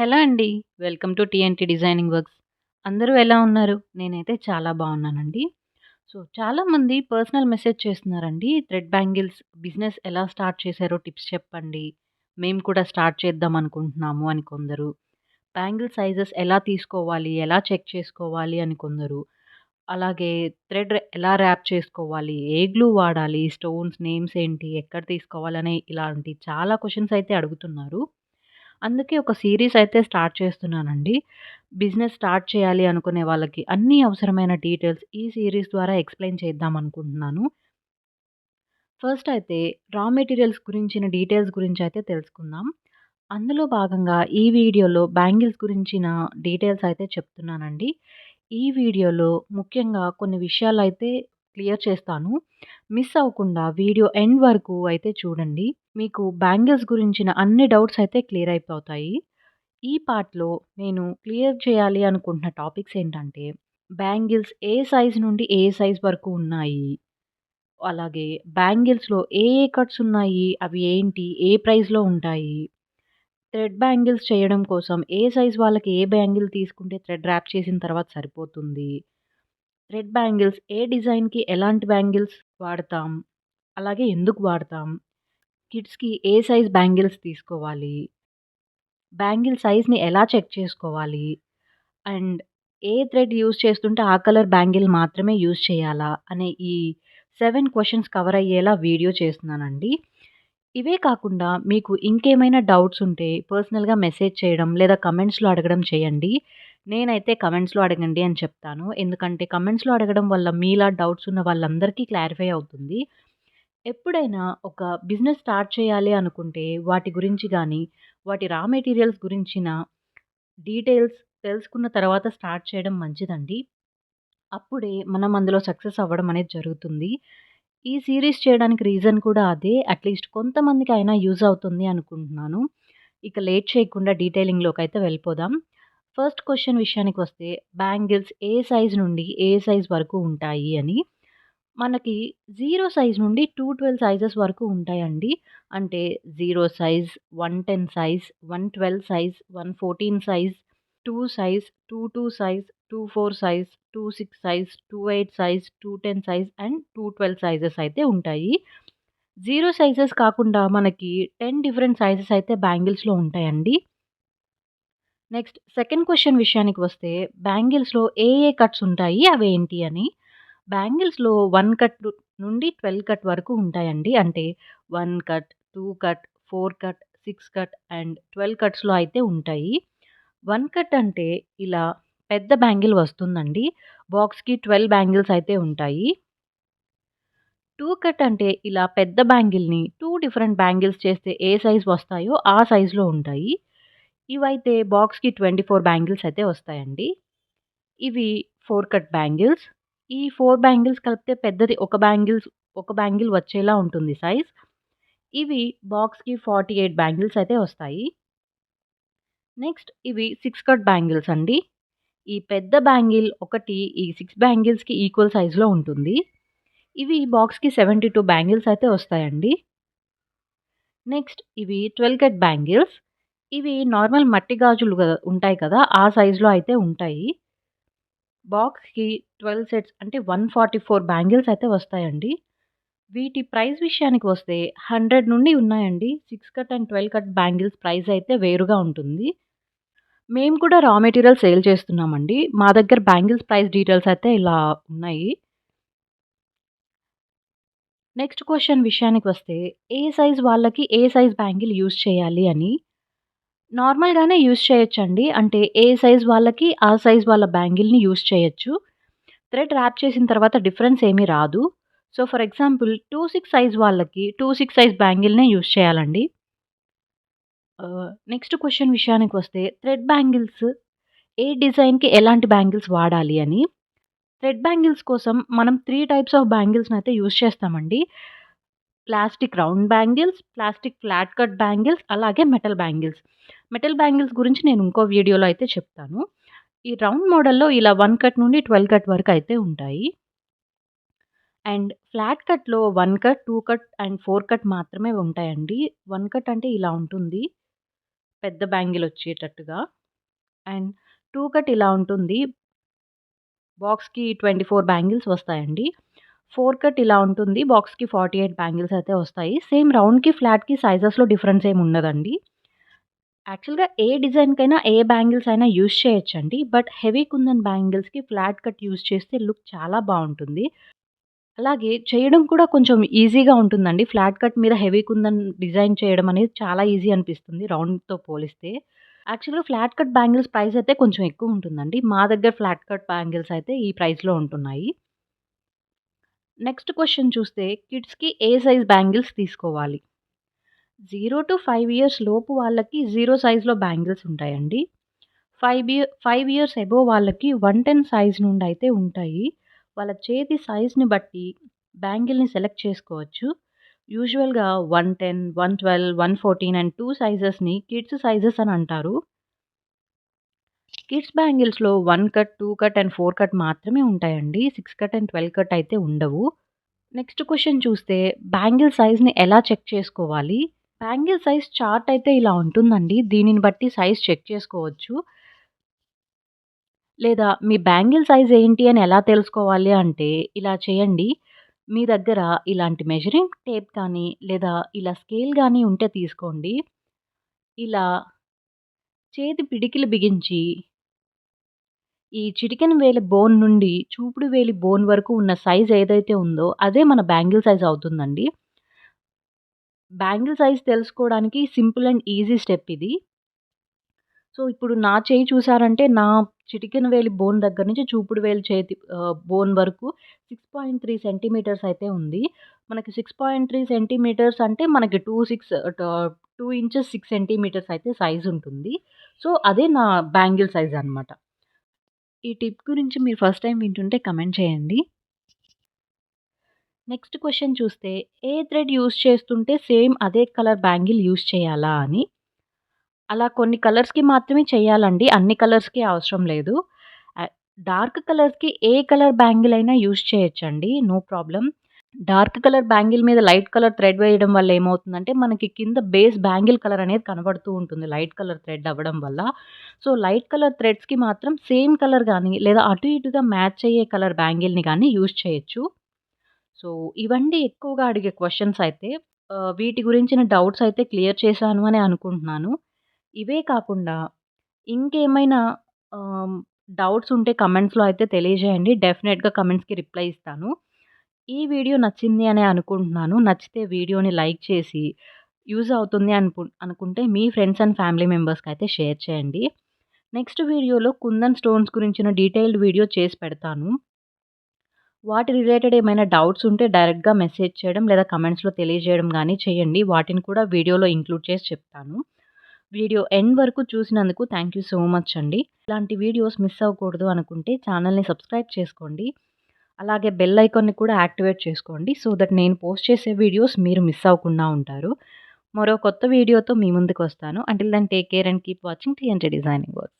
Hello అండి. Welcome to TNT designing works. అందరూ ఎలా ఉన్నారు? నేనైతే చాలా బాగున్నానండి. సో, చాలామంది పర్సనల్ మెసేజ్ చేస్తున్నారండి. థ్రెడ్ బ్యాంగిల్స్ బిజినెస్ ఎలా స్టార్ట్ చేశారో టిప్స్ చెప్పండి. మేము కూడా స్టార్ట్ చేద్దాం అనుకుంటున్నాము అని కొందరు. బ్యాంగిల్ సైజెస్ ఎలా తీసుకోవాలి? ఎలా చెక్ చేసుకోవాలి? అని కొందరు. అలాగే థ్రెడ్ ఎలా ర్యాప్ చేసుకోవాలి? ఏ గ్లూ వాడాలి? స్టోన్స్ నేమ్స్ ఏంటి? ఎక్కడ తీసుకోవాలని ఇలాంటి చాలా క్వశ్చన్స్ అయితే అడుగుతున్నారు. అందుకే ఒక సీరీస్ అయితే స్టార్ట్ చేస్తున్నానండి. బిజినెస్ స్టార్ట్ చేయాలి అనుకునే వాళ్ళకి అన్ని అవసరమైన డీటెయిల్స్ ఈ సీరీస్ ద్వారా ఎక్స్‌ప్లెయిన్ చేద్దాం అనుకుంటున్నాను. ఫస్ట్ అయితే రా మెటీరియల్స్ గురించిన డీటెయిల్స్ గురించి అయితే తెలుసుకుందాం. అందులో భాగంగా ఈ వీడియోలో బ్యాంగిల్స్ గురించిన డీటెయిల్స్ అయితే చెప్తున్నానండి. ఈ వీడియోలో ముఖ్యంగా కొన్ని విషయాలు అయితే క్లియర్ చేస్తాను. మిస్ అవ్వకుండా వీడియో ఎండ్ వరకు అయితే చూడండి. మీకు బ్యాంగిల్స్ గురించిన అన్ని డౌట్స్ అయితే క్లియర్ అయిపోతాయి. ఈ పార్ట్‌లో నేను క్లియర్ చేయాలి అనుకుంటున్న టాపిక్స్ ఏంటంటే బ్యాంగిల్స్ ఏ సైజ్ నుండి ఏ సైజ్ వరకు ఉన్నాయి. అలాగే బ్యాంగిల్స్‌లో ఏ ఏ కట్స్ ఉన్నాయి? అవి ఏంటి? ఏ ప్రైస్‌లో ఉంటాయి? థ్రెడ్ బ్యాంగిల్స్ చేయడం కోసం ఏ సైజ్ వాళ్ళకి ఏ బ్యాంగిల్ తీసుకుంటే థ్రెడ్ ర్యాప్ చేసిన తర్వాత సరిపోతుంది. రెడ్ బ్యాంగిల్స్ ఏ డిజైన్‌కి ఎలాంటి బ్యాంగిల్స్ వాడతాం? అలాగే ఎందుకు వాడతాం? కిడ్స్‌కి ఏ సైజ్ బ్యాంగిల్స్ తీసుకోవాలి? బ్యాంగిల్ సైజ్‌ని ఎలా చెక్ చేసుకోవాలి? అండ్ ఏ థ్రెడ్ యూజ్ చేస్తుంటే ఆ కలర్ బ్యాంగిల్ మాత్రమే యూజ్ చేయాలా? అనే ఈ సెవెన్ క్వశ్చన్స్ కవర్ అయ్యేలా వీడియో చేస్తున్నానండి. ఇవే కాకుండా మీకు ఇంకేమైనా డౌట్స్ ఉంటే పర్సనల్‌గా మెసేజ్ చేయడం లేదా కమెంట్స్‌లో అడగడం చేయండి. నేనైతే కమెంట్స్‌లో అడగండి అని చెప్తాను. ఎందుకంటే కమెంట్స్‌లో అడగడం వల్ల మీలా డౌట్స్ ఉన్న వాళ్ళందరికీ క్లారిఫై అవుతుంది. ఎప్పుడైనా ఒక బిజినెస్ స్టార్ట్ చేయాలి అనుకుంటే వాటి గురించి కానీ వాటి రా మెటీరియల్స్ గురించిన డీటెయిల్స్ తెలుసుకున్న తర్వాత స్టార్ట్ చేయడం మంచిదండి. అప్పుడే మనం అందులో సక్సెస్ అవ్వడం అనేది జరుగుతుంది. ఈ సీరీస్ చేయడానికి రీజన్ కూడా అదే. అట్‌లీస్ట్ కొంతమందికి అయినా యూజ్ అవుతుంది అనుకుంటున్నాను. ఇక లేట్ చేయకుండా డీటెయిలింగ్‌లోకైతే వెళ్ళిపోదాం. ఫస్ట్ క్వశ్చన్ విషయానికి వస్తే బ్యాంగిల్స్ ఏ సైజ్ నుండి ఏ సైజ్ వరకు ఉంటాయి అని. మనకి జీరో సైజ్ నుండి 212 సైజెస్ వరకు ఉంటాయండి. అంటే zero size, 110 size, 112 size, 114 size, two size, 22 size, 24 size, 26 size, 28 size, 210 size and 212 sizes అయితే ఉంటాయి. జీరో సైజెస్ కాకుండా మనకి 10 డిఫరెంట్ సైజెస్ అయితే బ్యాంగిల్స్‌లో ఉంటాయండి. నెక్స్ట్ సెకండ్ క్వశ్చన్ విషయానికి వస్తే బ్యాంగిల్స్‌లో ఏ ఏ కట్స్ ఉంటాయి? అవేంటి అని. బ్యాంగిల్స్‌లో వన్ కట్ నుండి 12 కట్ వరకు ఉంటాయండి. అంటే one cut, two cut, four cut, six cut and 12 కట్స్‌లో అయితే ఉంటాయి. వన్ కట్ అంటే ఇలా పెద్ద బ్యాంగిల్ వస్తుందండి. బాక్స్‌కి 12 బ్యాంగిల్స్ అయితే ఉంటాయి. టూ కట్ అంటే ఇలా పెద్ద బ్యాంగిల్‌ని టూ డిఫరెంట్ బ్యాంగిల్స్ చేస్తే ఏ సైజ్ వస్తాయో ఆ సైజ్‌లో ఉంటాయి. ఇవైతే బాక్స్‌కి 24 బ్యాంగిల్స్ అయితే వస్తాయండి. ఇవి ఫోర్ కట్ బ్యాంగిల్స్. ఈ ఫోర్ బ్యాంగిల్స్ కలిపితే పెద్దది ఒక బ్యాంగిల్స్ ఒక బ్యాంగిల్ వచ్చేలా ఉంటుంది సైజ్. ఇవి బాక్స్‌కి 48 బ్యాంగిల్స్ అయితే వస్తాయి. నెక్స్ట్ ఇవి సిక్స్ కట్ బ్యాంగిల్స్ అండి. ఈ పెద్ద బ్యాంగిల్ ఒకటి ఈ సిక్స్ బ్యాంగిల్స్‌కి ఈక్వల్ సైజ్‌లో ఉంటుంది. ఇవి బాక్స్‌కి 72 బ్యాంగిల్స్ అయితే వస్తాయండి. నెక్స్ట్ ఇవి 12 కట్ బ్యాంగిల్స్. ఇవి నార్మల్ మట్టి గాజులు కదా ఉంటాయి కదా! ఆ సైజులో అయితే ఉంటాయి. బాక్స్‌కి 12 సెట్స్ అంటే 144 బ్యాంగిల్స్ అయితే వస్తాయండి. వీటి ప్రైస్ విషయానికి వస్తే 100 నుండి ఉన్నాయండి. Six cut and 12 cut bangles price అయితే వేరుగా ఉంటుంది. మేము కూడా రా మెటీరియల్ సేల్ చేస్తున్నామండి. మా దగ్గర బ్యాంగిల్స్ ప్రైస్ డీటెయిల్స్ అయితే ఇలా ఉన్నాయి. నెక్స్ట్ క్వశ్చన్ విషయానికి వస్తే ఏ సైజ్ వాళ్ళకి ఏ సైజ్ బ్యాంగిల్ యూజ్ చేయాలి అని. నార్మల్‌గానే యూజ్ చేయొచ్చండి. అంటే ఏ సైజ్ వాళ్ళకి ఆ సైజ్ వాళ్ళ బ్యాంగిల్‌ని యూజ్ చేయొచ్చు. థ్రెడ్ ర్యాప్ చేసిన తర్వాత డిఫరెన్స్ ఏమీ రాదు. సో, ఫర్ ఎగ్జాంపుల్ 26 సైజ్ వాళ్ళకి 26 సైజ్ బ్యాంగిల్‌నే యూజ్ చేయాలండి. నెక్స్ట్ క్వశ్చన్ విషయానికి వస్తే థ్రెడ్ బ్యాంగిల్స్ ఏ డిజైన్‌కి ఎలాంటి బ్యాంగిల్స్ వాడాలి అని. థ్రెడ్ బ్యాంగిల్స్ కోసం మనం త్రీ టైప్స్ ఆఫ్ బ్యాంగిల్స్ని అయితే యూస్ చేస్తామండి. Plastic round bangles, plastic flat cut bangles, అలాగే మెటల్ బ్యాంగిల్స్. మెటల్ బ్యాంగిల్స్ గురించి నేను ఇంకో వీడియోలో అయితే చెప్తాను. ఈ రౌండ్ మోడల్‌లో ఇలా వన్ కట్ నుండి 12 కట్ వరకు అయితే ఉంటాయి. అండ్ ఫ్లాట్ కట్‌లో one cut, two cut and four cut మాత్రమే ఉంటాయండి. వన్ కట్ అంటే ఇలా ఉంటుంది. పెద్ద బ్యాంగిల్ వచ్చేటట్టుగా. అండ్ టూ కట్ ఇలా ఉంటుంది. బాక్స్‌కి 24 బ్యాంగిల్స్ వస్తాయండి. ఫోర్ కట్ ఇలా ఉంటుంది. బాక్స్‌కి 48 బ్యాంగిల్స్ అయితే వస్తాయి. సేమ్ రౌండ్‌కి, ఫ్లాట్‌కి సైజెస్‌లో డిఫరెన్స్ ఏమి ఉండదండి. యాక్చువల్‌గా ఏ డిజైన్‌కైనా ఏ బ్యాంగిల్స్ అయినా యూజ్ చేయొచ్చండి. బట్ హెవీ కుందన్ బ్యాంగిల్స్‌కి ఫ్లాట్ కట్ యూజ్ చేస్తే లుక్ చాలా బాగుంటుంది అలాగే చేయడం కూడా కొంచెం ఈజీగా ఉంటుందండి. ఫ్లాట్ కట్ మీద హెవీ కుందన్ డిజైన్ చేయడం అనేది చాలా ఈజీ అనిపిస్తుంది రౌండ్‌తో పోలిస్తే. యాక్చువల్‌గా ఫ్లాట్ కట్ బ్యాంగిల్స్ ప్రైస్ అయితే కొంచెం ఎక్కువ ఉంటుందండి. మా దగ్గర ఫ్లాట్ కట్ బ్యాంగిల్స్ అయితే ఈ ప్రైస్‌లో ఉంటున్నాయి. నెక్స్ట్ క్వశ్చన్ చూస్తే కిడ్స్‌కి ఏ సైజ్ బ్యాంగిల్స్ తీసుకోవాలి? 0-5 ఇయర్స్ లోపు వాళ్ళకి జీరో సైజ్‌లో బ్యాంగిల్స్ ఉంటాయండి. Five year five years above వాళ్ళకి 110 సైజ్ నుండి అయితే ఉంటాయి. వాళ్ళ చేతి సైజ్‌ని బట్టి బ్యాంగిల్‌ని సెలెక్ట్ చేసుకోవచ్చు. యూజువల్‌గా 110, 112, 114 అండ్ టూ సైజెస్‌ని కిడ్స్ సైజెస్ అని అంటారు. Kids బ్యాంగిల్స్‌లో one cut, two cut and four cut మాత్రమే ఉంటాయండి. సిక్స్ కట్ అండ్ 12 కట్ అయితే ఉండవు. నెక్స్ట్ క్వశ్చన్ చూస్తే బ్యాంగిల్ సైజ్‌ని ఎలా చెక్ చేసుకోవాలి? బ్యాంగిల్ సైజ్ చార్ట్ అయితే ఇలా ఉంటుందండి. దీనిని బట్టి సైజ్ చెక్ చేసుకోవచ్చు. లేదా మీ బ్యాంగిల్ సైజ్ ఏంటి అని ఎలా తెలుసుకోవాలి అంటే ఇలా చేయండి. మీ దగ్గర ఇలాంటి మెజరింగ్ టేప్ కానీ లేదా ఇలా స్కేల్ కానీ ఉంటే తీసుకోండి. ఇలా చేతి పిడికిలు బిగించి ఈ చిటికెన్ వేలి బోన్ నుండి చూపుడు వేలి బోన్ వరకు ఉన్న సైజ్ ఏదైతే ఉందో అదే మన బ్యాంగిల్ సైజ్ అవుతుందండి. బ్యాంగిల్ సైజ్ తెలుసుకోవడానికి సింపుల్ అండ్ ఈజీ స్టెప్ ఇది. సో, ఇప్పుడు నా చేయి చూసారంటే నా చిటికెన వేలి బోన్ దగ్గర నుంచి చూపుడు వేలు చేతి బోన్ వరకు 6.3 సెంటీమీటర్స్ అయితే ఉంది. మనకి 6.3 సెంటీమీటర్స్ అంటే మనకి two six two inches six centimetres అయితే సైజ్ ఉంటుంది. సో, అదే నా బ్యాంగిల్ సైజ్ అనమాట. ఈ టిప్ గురించి మీరు ఫస్ట్ టైం వింటుంటే కమెంట్ చేయండి. నెక్స్ట్ క్వశ్చన్ చూస్తే ఏ థ్రెడ్ యూస్ చేస్తుంటే సేమ్ అదే కలర్ బ్యాంగిల్ యూస్ చేయాలా అని. అలా కొన్ని కలర్స్‌కి మాత్రమే చేయాలండి. అన్ని కలర్స్‌కి అవసరం లేదు. డార్క్ కలర్స్‌కి ఏ కలర్ బ్యాంగిల్ అయినా యూజ్ చేయొచ్చండి. No problem. Dark colour bangle మీద లైట్ కలర్ థ్రెడ్ వేయడం వల్ల ఏమవుతుందంటే మనకి కింద బేస్ బ్యాంగిల్ కలర్ అనేది కనబడుతూ ఉంటుంది. లైట్ కలర్ థ్రెడ్ అవ్వడం వల్ల. సో, లైట్ కలర్ థ్రెడ్స్‌కి మాత్రం సేమ్ కలర్ కానీ లేదా అటు ఇటుగా మ్యాచ్ అయ్యే కలర్ బ్యాంగిల్‌ని కానీ యూజ్ చేయొచ్చు. సో, ఇవండి ఎక్కువగా అడిగే క్వశ్చన్స్ అయితే. వీటి గురించిన డౌట్స్ అయితే క్లియర్ చేశాను అని అనుకుంటున్నాను. ఇవే కాకుండా ఇంకేమైనా డౌట్స్ ఉంటే కమెంట్స్‌లో అయితే తెలియజేయండి. డెఫినెట్గా కమెంట్స్‌కి రిప్లై ఇస్తాను. ఈ వీడియో నచ్చింది అనే అనుకుంటున్నాను. నచ్చితే వీడియోని లైక్ చేసి యూజ్ అవుతుంది అనుకు అనుకుంటే మీ ఫ్రెండ్స్ అండ్ ఫ్యామిలీ మెంబర్స్‌కైతే షేర్ చేయండి. నెక్స్ట్ వీడియోలో కుందన్ స్టోన్స్ గురించిన డీటెయిల్డ్ వీడియో చేసి పెడతాను. వాటి రిలేటెడ్ ఏమైనా డౌట్స్ ఉంటే డైరెక్ట్‌గా మెసేజ్ చేయడం లేదా కమెంట్స్‌లో తెలియజేయడం కానీ చేయండి. వాటిని కూడా వీడియోలో ఇంక్లూడ్ చేసి చెప్తాను. వీడియో ఎండ్ వరకు చూసినందుకు థ్యాంక్ యూ సో మచ్ అండి. ఇలాంటి వీడియోస్ మిస్ అవ్వకూడదు అనుకుంటే ఛానెల్‌ని సబ్స్క్రైబ్ చేసుకోండి. అలాగే బెల్ ఐకాన్‌ని కూడా యాక్టివేట్ చేసుకోండి. సో దట్ నేను పోస్ట్ చేసే వీడియోస్ మీరు మిస్ అవ్వకుండా ఉంటారు. మరో కొత్త వీడియోతో మీ ముందుకు వస్తాను until then take care and keep watching TNT designing works.